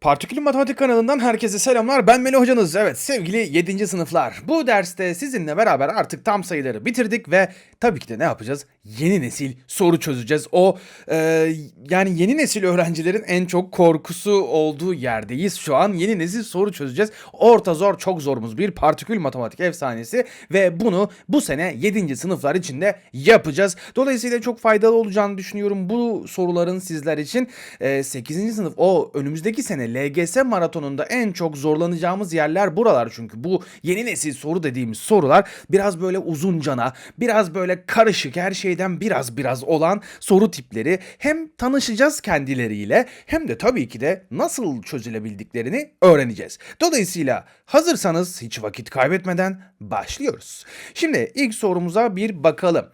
Partikülü Matematik kanalından herkese selamlar. Ben Melih hocanız. Evet sevgili 7. sınıflar. Bu derste sizinle beraber artık tam sayıları bitirdik ve tabii ki de ne yapacağız? Yeni nesil soru çözeceğiz. O e, yani yeni nesil öğrencilerin en çok korkusu olduğu yerdeyiz şu an. Yeni nesil soru çözeceğiz. Orta zor çok zorumuz bir partikül matematik efsanesi ve bunu bu sene 7. sınıflar için de yapacağız. Dolayısıyla çok faydalı olacağını düşünüyorum bu soruların sizler için. E, 8. sınıf o önümüzdeki sene LGS maratonunda en çok zorlanacağımız yerler buralar çünkü bu yeni nesil soru dediğimiz sorular biraz böyle uzun cana, biraz böyle karışık her şeyden biraz biraz olan soru tipleri hem tanışacağız kendileriyle hem de tabii ki de nasıl çözülebildiklerini öğreneceğiz. Dolayısıyla hazırsanız hiç vakit kaybetmeden başlıyoruz. Şimdi ilk sorumuza bir bakalım.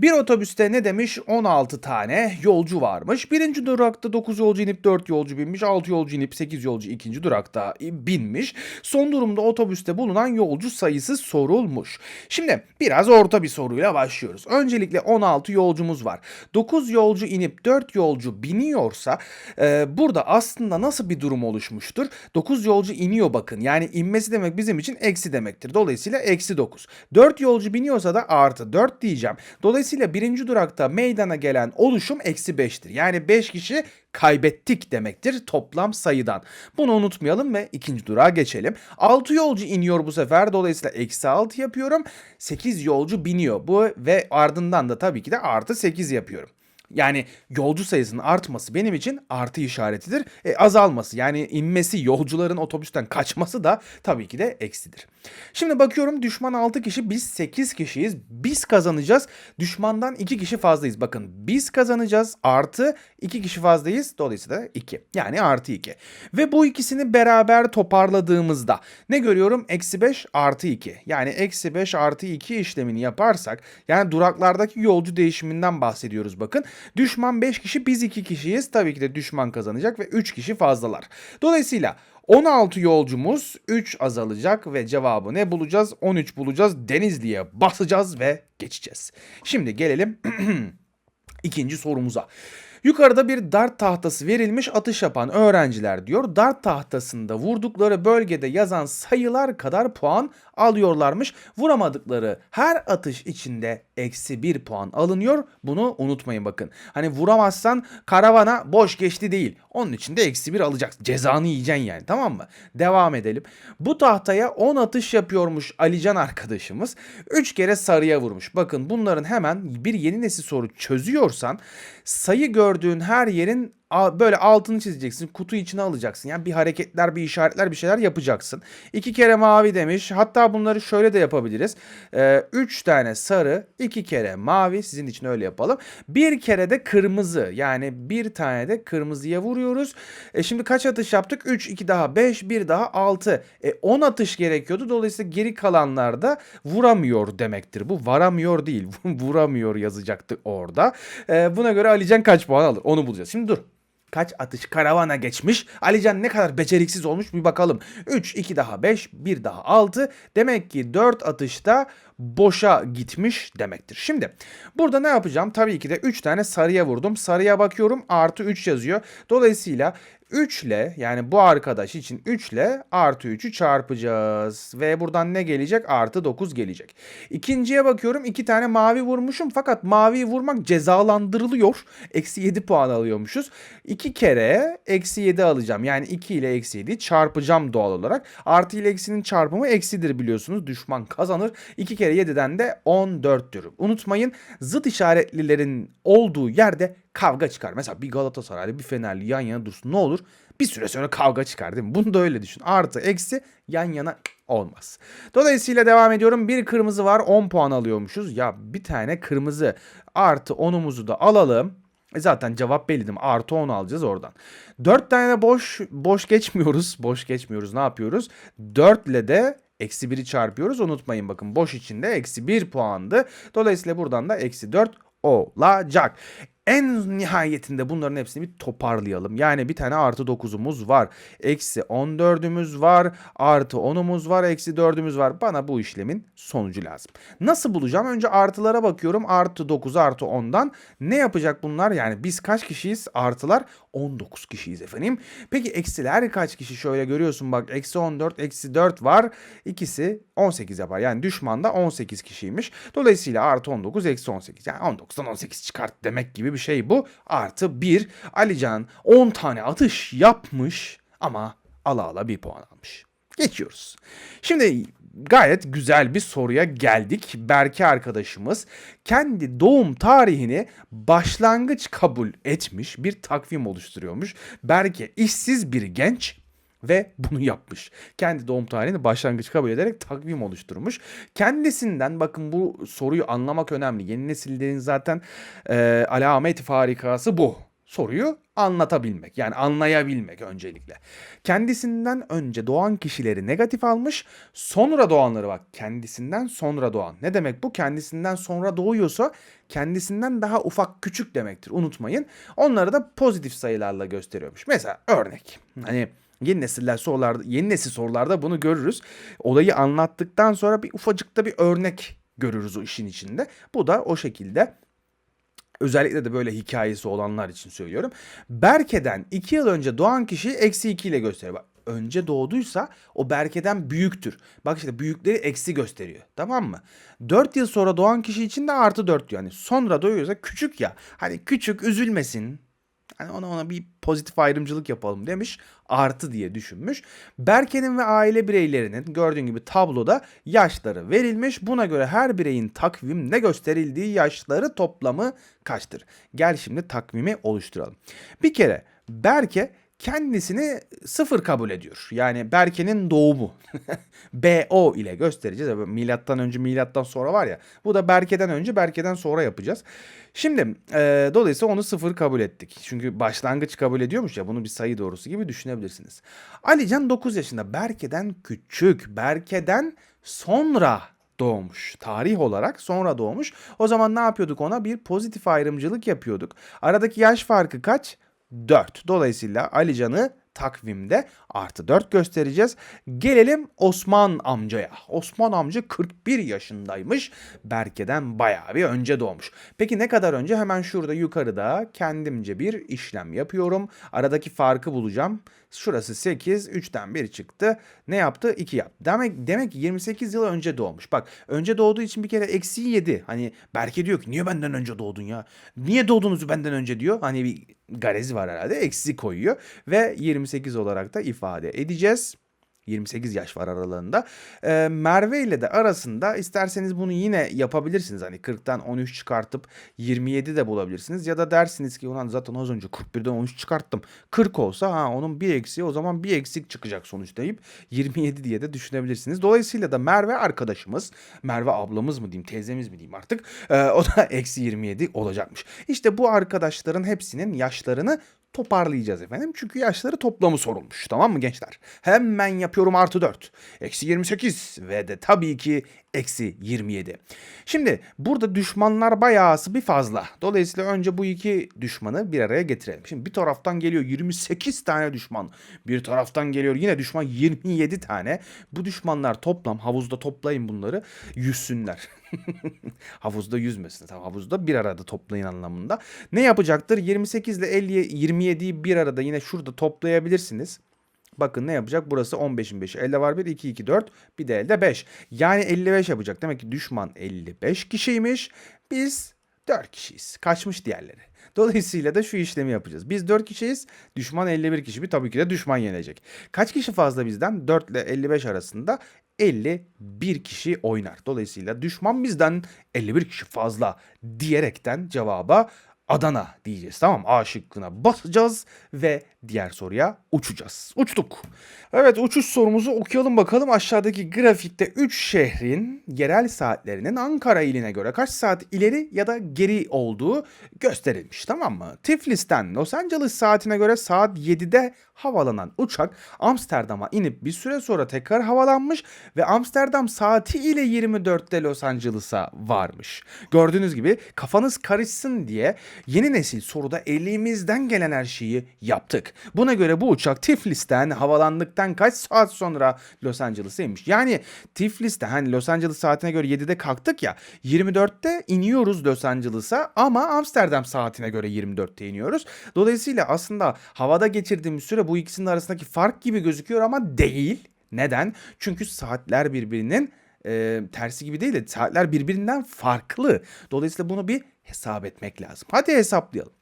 Bir otobüste ne demiş? 16 tane yolcu varmış. Birinci durakta 9 yolcu inip 4 yolcu binmiş. 6 yolcu inip 8 yolcu ikinci durakta binmiş. Son durumda otobüste bulunan yolcu sayısı sorulmuş. Şimdi biraz orta bir soruyla başlıyoruz. Öncelikle 16 yolcumuz var. 9 yolcu inip 4 yolcu biniyorsa e, burada aslında nasıl bir durum oluşmuştur? 9 yolcu iniyor bakın. Yani inmesi demek bizim için eksi demektir. Dolayısıyla eksi 9. 4 yolcu biniyorsa da artı 4 diyeceğim. Dolayısıyla birinci durakta meydana gelen oluşum eksi 5'tir. Yani 5 kişi kaybettik demektir toplam sayıdan. Bunu unutmayalım ve ikinci durağa geçelim. 6 yolcu iniyor bu sefer. Dolayısıyla eksi 6 yapıyorum. 8 yolcu biniyor. Bu ve ardından da tabii ki de artı 8 yapıyorum. Yani yolcu sayısının artması benim için artı işaretidir. E, azalması yani inmesi yolcuların otobüsten kaçması da tabii ki de eksidir. Şimdi bakıyorum düşman 6 kişi biz 8 kişiyiz. Biz kazanacağız. Düşmandan 2 kişi fazlayız. Bakın biz kazanacağız artı 2 kişi fazlayız. Dolayısıyla 2 yani artı 2. Ve bu ikisini beraber toparladığımızda ne görüyorum? Eksi 5 artı 2. Yani eksi 5 artı 2 işlemini yaparsak yani duraklardaki yolcu değişiminden bahsediyoruz bakın. Düşman 5 kişi biz 2 kişiyiz. Tabii ki de düşman kazanacak ve 3 kişi fazlalar. Dolayısıyla 16 yolcumuz 3 azalacak ve cevabı ne bulacağız? 13 bulacağız. Denizli'ye basacağız ve geçeceğiz. Şimdi gelelim ikinci sorumuza. Yukarıda bir dart tahtası verilmiş atış yapan öğrenciler diyor. Dart tahtasında vurdukları bölgede yazan sayılar kadar puan alıyorlarmış. Vuramadıkları her atış içinde eksi bir puan alınıyor. Bunu unutmayın bakın. Hani vuramazsan karavana boş geçti değil. Onun için de eksi bir alacaksın. Cezanı yiyeceksin yani tamam mı? Devam edelim. Bu tahtaya 10 atış yapıyormuş Alican arkadaşımız. 3 kere sarıya vurmuş. Bakın bunların hemen bir yeni nesil soru çözüyorsan sayı gördüğün her yerin böyle altını çizeceksin. Kutu içine alacaksın. Yani bir hareketler, bir işaretler, bir şeyler yapacaksın. İki kere mavi demiş. Hatta bunları şöyle de yapabiliriz. Ee, üç tane sarı, iki kere mavi. Sizin için öyle yapalım. Bir kere de kırmızı. Yani bir tane de kırmızıya vuruyoruz. E şimdi kaç atış yaptık? 3, 2 daha 5, 1 daha 6. E 10 atış gerekiyordu. Dolayısıyla geri kalanlarda vuramıyor demektir. Bu varamıyor değil. vuramıyor yazacaktı orada. E, buna göre Alican kaç puan alır? Onu bulacağız. Şimdi dur kaç atış karavana geçmiş. Alican ne kadar beceriksiz olmuş bir bakalım. 3, 2 daha 5, 1 daha 6. Demek ki 4 atışta boşa gitmiş demektir. Şimdi burada ne yapacağım? Tabii ki de 3 tane sarıya vurdum. Sarıya bakıyorum artı 3 yazıyor. Dolayısıyla 3 ile yani bu arkadaş için 3 ile artı 3'ü çarpacağız. Ve buradan ne gelecek? Artı 9 gelecek. İkinciye bakıyorum 2 tane mavi vurmuşum fakat maviyi vurmak cezalandırılıyor. Eksi 7 puan alıyormuşuz. 2 kere eksi 7 alacağım. Yani 2 ile eksi 7 çarpacağım doğal olarak. Artı ile eksinin çarpımı eksidir biliyorsunuz. Düşman kazanır. 2 kere 7'den de 14'tür. Unutmayın zıt işaretlilerin olduğu yerde kavga çıkar. Mesela bir Galatasaraylı bir Fenerli yan yana dursun ne olur? Bir süre sonra kavga çıkar değil mi? Bunu da öyle düşün. Artı eksi yan yana olmaz. Dolayısıyla devam ediyorum. Bir kırmızı var 10 puan alıyormuşuz. Ya bir tane kırmızı artı 10'umuzu da alalım. E zaten cevap belli değil mi? Artı 10 alacağız oradan. 4 tane boş boş geçmiyoruz. Boş geçmiyoruz. Ne yapıyoruz? 4 ile de eksi 1'i çarpıyoruz. Unutmayın bakın boş içinde eksi 1 puandı. Dolayısıyla buradan da eksi 4 olacak. En nihayetinde bunların hepsini bir toparlayalım. Yani bir tane artı 9'umuz var. Eksi 14'ümüz var. Artı 10'umuz var. Eksi 4'ümüz var. Bana bu işlemin sonucu lazım. Nasıl bulacağım? Önce artılara bakıyorum. Artı 9 artı 10'dan. Ne yapacak bunlar? Yani biz kaç kişiyiz? Artılar 19 kişiyiz efendim. Peki eksiler kaç kişi? Şöyle görüyorsun bak. Eksi 14, eksi 4 var. İkisi 18 yapar. Yani düşmanda 18 kişiymiş. Dolayısıyla artı 19 eksi 18. Yani 19'dan 18 çıkart demek gibi bir şey bu. Artı 1. Alican 10 tane atış yapmış ama ala ala bir puan almış. Geçiyoruz. Şimdi gayet güzel bir soruya geldik. Berke arkadaşımız kendi doğum tarihini başlangıç kabul etmiş bir takvim oluşturuyormuş. Berke işsiz bir genç ve bunu yapmış. Kendi doğum tarihini başlangıç kabul ederek takvim oluşturmuş. Kendisinden bakın bu soruyu anlamak önemli. Yeni nesillerin zaten e, alamet farikası bu. Soruyu anlatabilmek yani anlayabilmek öncelikle. Kendisinden önce doğan kişileri negatif almış sonra doğanları bak kendisinden sonra doğan. Ne demek bu? Kendisinden sonra doğuyorsa kendisinden daha ufak küçük demektir unutmayın. Onları da pozitif sayılarla gösteriyormuş. Mesela örnek hani Yeni nesiller sorularda, yeni nesil sorularda bunu görürüz. Olayı anlattıktan sonra bir ufacıkta bir örnek görürüz o işin içinde. Bu da o şekilde özellikle de böyle hikayesi olanlar için söylüyorum. Berke'den 2 yıl önce doğan kişiyi eksi 2 ile gösteriyor. Önce doğduysa o Berke'den büyüktür. Bak işte büyükleri eksi gösteriyor. Tamam mı? 4 yıl sonra doğan kişi için de artı 4 diyor. Yani sonra doğuyorsa küçük ya. Hani küçük üzülmesin. Hani ona ona bir pozitif ayrımcılık yapalım demiş. Artı diye düşünmüş. Berke'nin ve aile bireylerinin gördüğün gibi tabloda yaşları verilmiş. Buna göre her bireyin takvimde gösterildiği yaşları toplamı kaçtır? Gel şimdi takvimi oluşturalım. Bir kere Berke kendisini sıfır kabul ediyor. Yani Berke'nin doğumu. BO ile göstereceğiz. Milattan önce milattan sonra var ya. Bu da Berke'den önce Berke'den sonra yapacağız. Şimdi e, dolayısıyla onu sıfır kabul ettik. Çünkü başlangıç kabul ediyormuş ya bunu bir sayı doğrusu gibi düşünebilirsiniz. Alican 9 yaşında Berke'den küçük. Berke'den sonra doğmuş. Tarih olarak sonra doğmuş. O zaman ne yapıyorduk ona? Bir pozitif ayrımcılık yapıyorduk. Aradaki yaş farkı kaç? 4. Dolayısıyla Alican'ı takvimde artı 4 göstereceğiz. Gelelim Osman amcaya. Osman amca 41 yaşındaymış. Berke'den bayağı bir önce doğmuş. Peki ne kadar önce? Hemen şurada yukarıda kendimce bir işlem yapıyorum. Aradaki farkı bulacağım. Şurası 8, 3'ten 1 çıktı. Ne yaptı? 2 yaptı. Demek, demek ki 28 yıl önce doğmuş. Bak önce doğduğu için bir kere eksi 7. Hani Berke diyor ki niye benden önce doğdun ya? Niye doğdunuz benden önce diyor. Hani bir garezi var herhalde. Eksi koyuyor. Ve 28 olarak da ifade edeceğiz. 28 yaş var aralarında. Ee, Merve ile de arasında isterseniz bunu yine yapabilirsiniz. Hani 40'tan 13 çıkartıp 27 de bulabilirsiniz. Ya da dersiniz ki ulan zaten az önce 41'den 13 çıkarttım. 40 olsa ha onun bir eksiği o zaman bir eksik çıkacak sonuç deyip 27 diye de düşünebilirsiniz. Dolayısıyla da Merve arkadaşımız, Merve ablamız mı diyeyim, teyzemiz mi diyeyim artık. E, o da eksi 27 olacakmış. İşte bu arkadaşların hepsinin yaşlarını toparlayacağız efendim. Çünkü yaşları toplamı sorulmuş. Tamam mı gençler? Hemen yapıyorum artı 4. Eksi 28 ve de tabii ki eksi 27. Şimdi burada düşmanlar bayağısı bir fazla. Dolayısıyla önce bu iki düşmanı bir araya getirelim. Şimdi bir taraftan geliyor 28 tane düşman. Bir taraftan geliyor yine düşman 27 tane. Bu düşmanlar toplam havuzda toplayın bunları yüzsünler. havuzda yüzmesin. Tamam, havuzda bir arada toplayın anlamında. Ne yapacaktır? 28 ile 50, 27'yi bir arada yine şurada toplayabilirsiniz. Bakın ne yapacak? Burası 15'in 5'i. Elde var 1, 2, 2, 4. Bir de elde 5. Yani 55 yapacak. Demek ki düşman 55 kişiymiş. Biz 4 kişiyiz. Kaçmış diğerleri. Dolayısıyla da şu işlemi yapacağız. Biz 4 kişiyiz. Düşman 51 kişi. Bir tabii ki de düşman yenecek. Kaç kişi fazla bizden? 4 ile 55 arasında 51 kişi oynar. Dolayısıyla düşman bizden 51 kişi fazla diyerekten cevaba Adana diyeceğiz tamam A şıkkına basacağız ve diğer soruya uçacağız. Uçtuk. Evet uçuş sorumuzu okuyalım bakalım. Aşağıdaki grafikte 3 şehrin yerel saatlerinin Ankara iline göre kaç saat ileri ya da geri olduğu gösterilmiş tamam mı? Tiflis'ten Los Angeles saatine göre saat 7'de havalanan uçak Amsterdam'a inip bir süre sonra tekrar havalanmış ve Amsterdam saati ile 24'te Los Angeles'a varmış. Gördüğünüz gibi kafanız karışsın diye yeni nesil soruda elimizden gelen her şeyi yaptık. Buna göre bu uçak Tiflis'ten havalandıktan kaç saat sonra Los Angeles'a inmiş. Yani Tiflis'te hani Los Angeles saatine göre 7'de kalktık ya 24'te iniyoruz Los Angeles'a ama Amsterdam saatine göre 24'te iniyoruz. Dolayısıyla aslında havada geçirdiğimiz süre bu ikisinin arasındaki fark gibi gözüküyor ama değil. Neden? Çünkü saatler birbirinin e, tersi gibi değil de saatler birbirinden farklı. Dolayısıyla bunu bir hesap etmek lazım. Hadi hesaplayalım.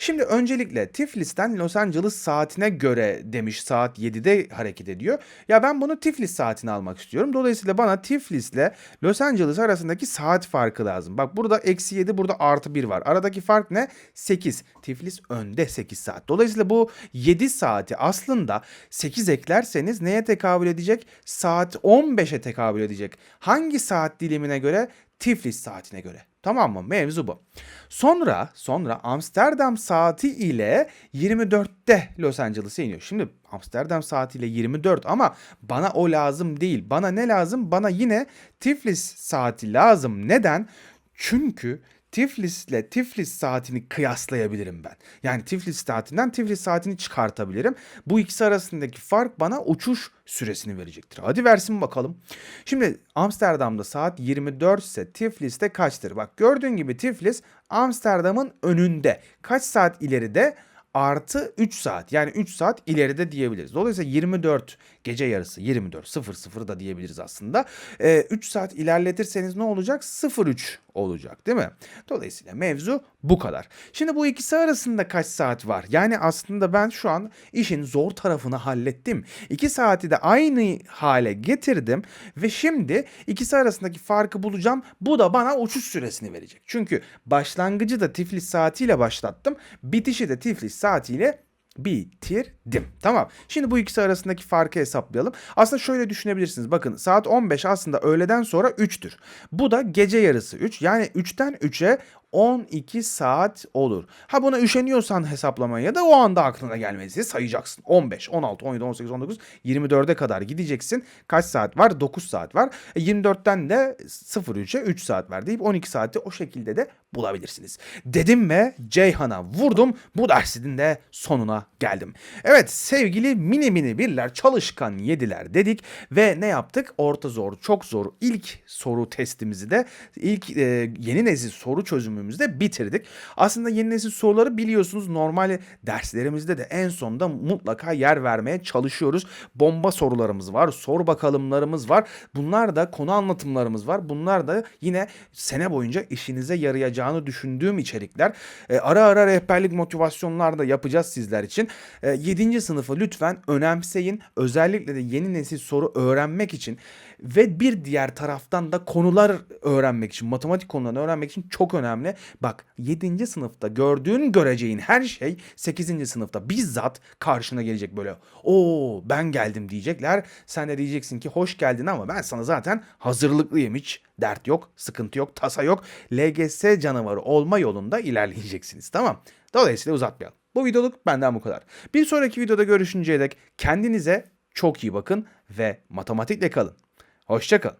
Şimdi öncelikle Tiflis'ten Los Angeles saatine göre demiş saat 7'de hareket ediyor. Ya ben bunu Tiflis saatine almak istiyorum. Dolayısıyla bana Tiflis'le Los Angeles arasındaki saat farkı lazım. Bak burada eksi 7 burada artı 1 var. Aradaki fark ne? 8. Tiflis önde 8 saat. Dolayısıyla bu 7 saati aslında 8 eklerseniz neye tekabül edecek? Saat 15'e tekabül edecek. Hangi saat dilimine göre? Tiflis saatine göre. Tamam mı? Mevzu bu. Sonra sonra Amsterdam saati ile 24'te Los Angeles'a iniyor. Şimdi Amsterdam saatiyle 24 ama bana o lazım değil. Bana ne lazım? Bana yine Tiflis saati lazım. Neden? Çünkü Tiflis'le Tiflis saatini kıyaslayabilirim ben. Yani Tiflis saatinden Tiflis saatini çıkartabilirim. Bu ikisi arasındaki fark bana uçuş süresini verecektir. Hadi versin bakalım. Şimdi Amsterdam'da saat 24 ise Tiflis'te kaçtır? Bak gördüğün gibi Tiflis Amsterdam'ın önünde. Kaç saat ileride? artı 3 saat yani 3 saat ileride diyebiliriz. Dolayısıyla 24 gece yarısı 24 00 da diyebiliriz aslında. Ee, 3 saat ilerletirseniz ne olacak? 03 olacak değil mi? Dolayısıyla mevzu bu kadar. Şimdi bu ikisi arasında kaç saat var? Yani aslında ben şu an işin zor tarafını hallettim. 2 saati de aynı hale getirdim ve şimdi ikisi arasındaki farkı bulacağım. Bu da bana uçuş süresini verecek. Çünkü başlangıcı da Tiflis saatiyle başlattım. Bitişi de Tiflis saatiyle bitirdim. Tamam. Şimdi bu ikisi arasındaki farkı hesaplayalım. Aslında şöyle düşünebilirsiniz. Bakın saat 15 aslında öğleden sonra 3'tür. Bu da gece yarısı 3. Yani 3'ten 3'e 12 saat olur. Ha buna üşeniyorsan hesaplamaya da o anda aklına gelmesi sayacaksın. 15, 16, 17, 18, 19, 24'e kadar gideceksin. Kaç saat var? 9 saat var. E 24'ten de 03'e 3 saat var deyip 12 saati o şekilde de bulabilirsiniz. Dedim ve Ceyhan'a vurdum. Bu dersinin de sonuna geldim. Evet sevgili mini mini birler çalışkan yediler dedik ve ne yaptık? Orta zor, çok zor ilk soru testimizi de ilk e, yeni nesil soru çözümümüzde bitirdik. Aslında yeni nesil soruları biliyorsunuz normal derslerimizde de en sonda mutlaka yer vermeye çalışıyoruz. Bomba sorularımız var, sor bakalımlarımız var. Bunlar da konu anlatımlarımız var. Bunlar da yine sene boyunca işinize yarayacağını düşündüğüm içerikler. E, ara ara rehberlik motivasyonlar da yapacağız sizler için. E, 7. sınıfı lütfen önemseyin. Özellikle de yeni nesil soru öğrenmek için ve bir diğer taraftan da konular öğrenmek için, matematik konularını öğrenmek için çok önemli. Bak 7. sınıfta gördüğün göreceğin her şey 8. sınıfta bizzat karşına gelecek böyle. Oo ben geldim diyecekler. Sen de diyeceksin ki hoş geldin ama ben sana zaten hazırlıklıyım hiç. Dert yok, sıkıntı yok, tasa yok. LGS canavarı olma yolunda ilerleyeceksiniz tamam. Dolayısıyla uzatmayalım. Bu videoluk benden bu kadar. Bir sonraki videoda görüşünceye dek kendinize çok iyi bakın ve matematikle kalın. Hoşçakalın.